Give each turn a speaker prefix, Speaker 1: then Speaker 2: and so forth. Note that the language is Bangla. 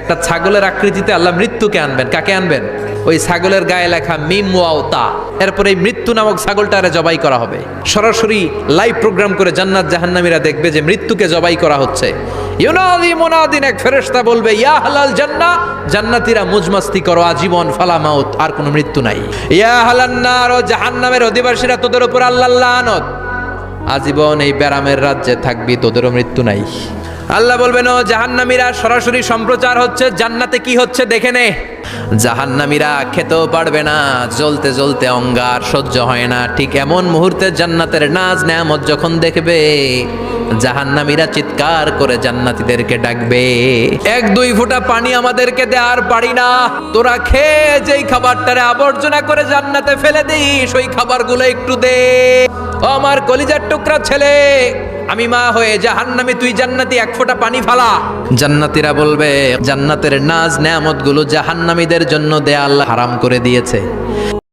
Speaker 1: একটা ছাগলের আকৃতিতে আল্লাহ মৃত্যুকে আনবেন। কাকে আনবেন? ওই ছাগলের গায়ে লেখা মিম ওয়াওতা এরপর এই মৃত্যু নামক ছাগলটারে জবাই করা হবে। সরাসরি লাইভ প্রোগ্রাম করে জান্নাত জাহান্নামীরা দেখবে যে মৃত্যুকে জবাই করা হচ্ছে। ইউনাদি মুনাদিন এক ফেরেশতা বলবে, ইয়া হালাল জান্নাহ জান্নাতীরা মুজমাস্তি করো, আজীবন ফালা মাউত, আর কোনো মৃত্যু নাই। ইয়া হালান নার ও জাহান্নামের অধিবাসীরা তোদের উপর আল্লাহ লানত আজীবন এই ব্যারামের রাজ্যে থাকবি তোদেরও মৃত্যু নাই। আল্লাহ বলবেন ও জাহান্নামীরা সরাসরি সম্প্রচার হচ্ছে জান্নাতে কি হচ্ছে দেখে নে। জাহান্নামীরা খেতেও পারবে না জ্বলতে জ্বলতে অঙ্গার সহ্য হয় না। ঠিক এমন মুহূর্তে জান্নাতের নাজ নেয়ামত যখন দেখবে জাহান্নামীরা চিৎকার করে জান্নাতীদেরকে ডাকবে। এক দুই ফোঁটা পানি আমাদেরকে দে আর পারি না। তোরা খেয়ে যেই খাবারটারে আবর্জনা করে জান্নাতে ফেলে দিস ওই খাবারগুলো একটু দে। ও আমার কলিজার টুকরা ছেলে, আমি মা হয়ে জাহান্নামে তুই জান্নাতি এক ফোঁটা পানি ফালা। জান্নাতিরা বলবে, জান্নাতের নাজ নেয়ামতগুলো জাহান্নামীদের জন্য দেয়াল হারাম করে দিয়েছে।